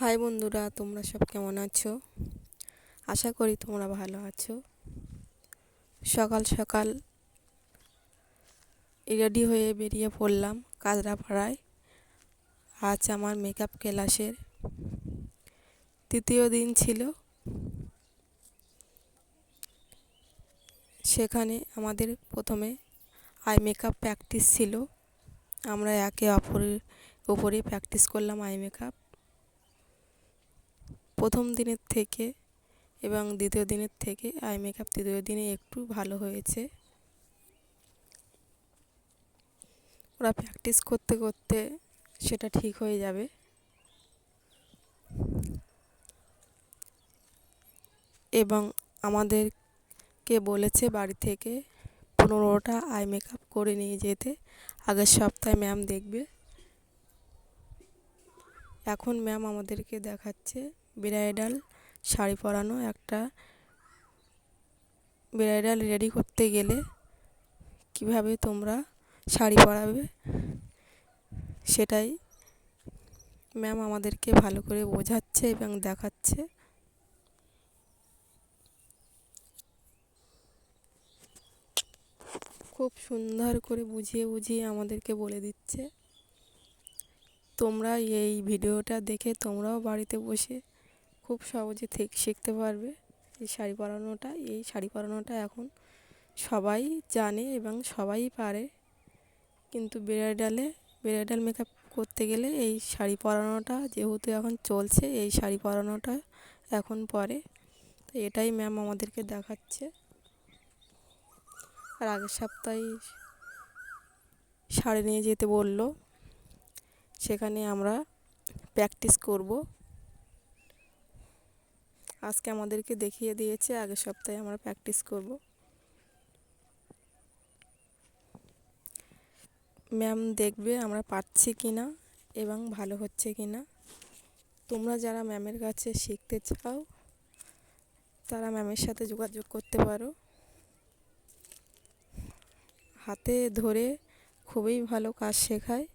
High বন্ধুরা, তোমরা সব কেমন আছো? আশা করি তোমরা ভালো আছো। সকাল সকাল রেডি হয়ে বেরিয়ে পড়লাম কাজরাপাড়ায় আজ আমার মেকআপ ক্লাসের তৃতীয় দিন ছিল। সেখানে আমাদের প্রথমে আই মেকআপ প্র্যাকটিস ছিল। আমরা একে অপরের উপরে প্র্যাকটিস করলাম আই মেকআপ প্রথম দিনের থেকে এবং দ্বিতীয় দিনের থেকে আই মেকআপ তৃতীয় দিনে একটু ভালো হয়েছে। ওরা প্র্যাকটিস করতে করতে সেটা ঠিক হয়ে যাবে। এবং আমাদেরকে বলেছে বাড়ি থেকে পনেরোটা আই মেকআপ করে নিয়ে যেতে। আগের সপ্তাহে ম্যাম দেখবে। এখন ম্যাম আমাদেরকে দেখাচ্ছে ব্রাইডাল শাড়ি পরানো একটা ব্রাইডাল রেডি করতে গেলে কীভাবে তোমরা শাড়ি পরাবে সেটাই ম্যাম আমাদেরকে ভালো করে বোঝাচ্ছে এবং দেখাচ্ছে। খুব সুন্দর করে বুঝিয়ে বুঝিয়ে আমাদেরকে বলে দিচ্ছে। তোমরা এই ভিডিওটা দেখে তোমরাও বাড়িতে বসে খুব সহজে থেকে শিখতে পারবে। এই শাড়ি পরানোটা, এই শাড়ি পরানোটা এখন সবাই জানে এবং সবাই পারে। কিন্তু ব্রাইডালে, ব্রাইডাল মেকআপ করতে গেলে এই শাড়ি পরানোটা যেহেতু এখন চলছে, এই শাড়ি পরানোটা এখন পরে। তো এটাই ম্যাম আমাদেরকে দেখাচ্ছে। আর আগের সপ্তাহে শাড়ি নিয়ে যেতে বলল, সেখানে আমরা প্র্যাকটিস করব। আজকে আমাদেরকে দেখিয়ে দিয়েছে আগের সপ্তাহে আমরা প্র্যাকটিস করব। ম্যাম দেখবে আমরা পাচ্ছি কি না এবং ভালো হচ্ছে কি না তোমরা যারা ম্যামের কাছে শিখতে চাও, তারা ম্যামের সাথে যোগাযোগ করতে পারো। হাতে ধরে খুবই ভালো কাজ শেখায়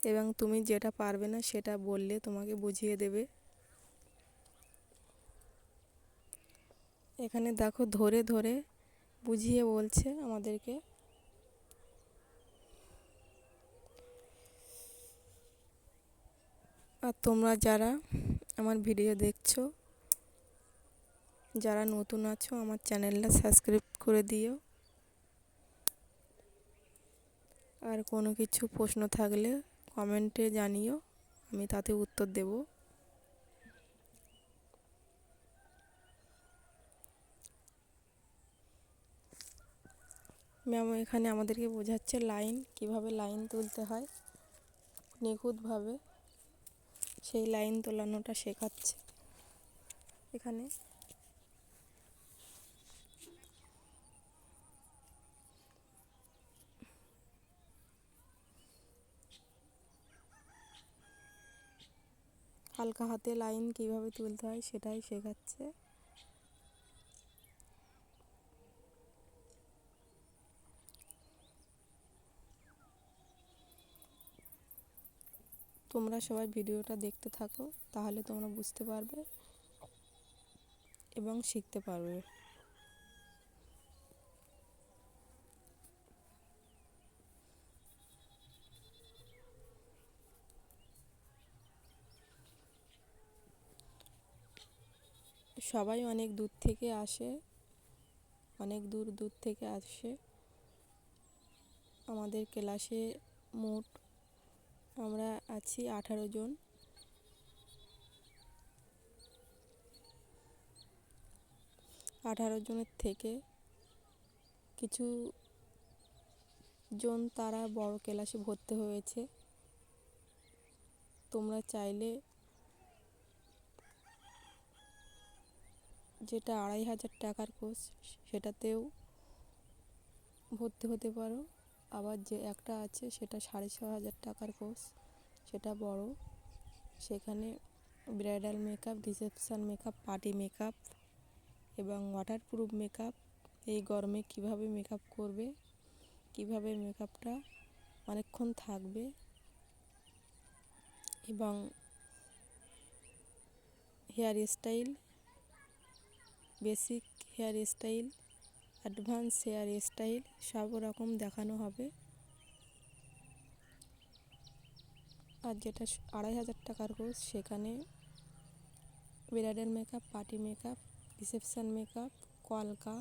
এবং তুমি যেটা পারবে না সেটা বললে তোমাকে বুঝিয়ে দেবে। এখানে দেখো ধরে ধরে বুঝিয়ে বলছে আমাদেরকে। আর তোমরা যারা আমার ভিডিও দেখছ, যারা নতুন আছো, আমার চ্যানেলটা সাবস্ক্রাইব করে দিও। আর কোনো কিছু প্রশ্ন থাকলে কমেন্টে জানিও, আমি তাতে উত্তর দেব। ম্যাম এখানে আমাদেরকে বোঝাচ্ছে লাইন, কীভাবে লাইন তুলতে হয়, নিখুঁতভাবে সেই লাইন তোলানোটা শেখাচ্ছে। এখানে হালকা হাতে লাইন কীভাবে তুলতে হয় সেটাই শেখাচ্ছে। তোমরা সবাই ভিডিওটা দেখতে থাকো, তাহলে তোমরা বুঝতে পারবে এবং শিখতে পারবে। সবাই অনেক দূর থেকে আসে, অনেক দূর দূর থেকে আসে। আমাদের ক্লাসে মোট আমরা আছি আঠারো জন। আঠারো জনের থেকে কিছু জন তারা বড় ক্লাসে ভর্তি হয়েছে। তোমরা চাইলে যেটা আড়াই হাজার টাকার কোর্স সেটাতেও ভর্তি হতে পারো। আবার যে একটা আছে সেটা সাড়ে ছ হাজার টাকার কোর্স, সেটা বড়। সেখানে bridal makeup, reception makeup, party makeup এবং ওয়াটারপ্রুফ মেকআপ। এই গরমে কীভাবে মেকআপ করবে, কীভাবে মেকআপটা অনেকক্ষণ থাকবে এবং hair style basic hair style advance hair style সব রকম দেখানো হবে। আর যেটা আড়াই হাজার টাকার কোর্স, সেখানে bridal makeup, party makeup, reception makeup, কলকা,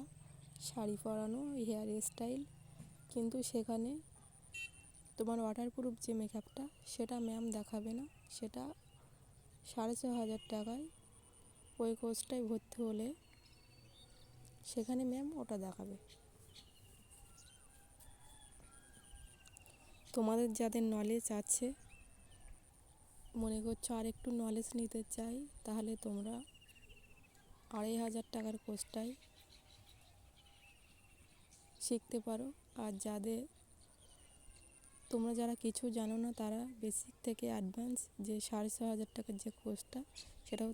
শাড়ি পরানো হেয়ার স্টাইল। কিন্তু সেখানে তোমার ওয়াটারপ্রুফ যে মেকআপটা, সেটা ম্যাম দেখাবে না। সেটা সাড়ে ছ হাজার টাকায় ওই কোর্সটায় ভর্তি হলে সেখানে ম্যাম ওটা দেখাবে। তোমাদের যাদের নলেজ আছে, মনে করছ আর একটু নলেজ নিতে চাই, তাহলে তোমরা আড়াই হাজার টাকার কোর্সটাই শিখতে পারো। আর যাদের, তোমরা যারা কিছু জানো না, তারা বেসিক থেকে অ্যাডভান্স যে সাড়ে ছ হাজার টাকার যে কোর্সটা সেটাও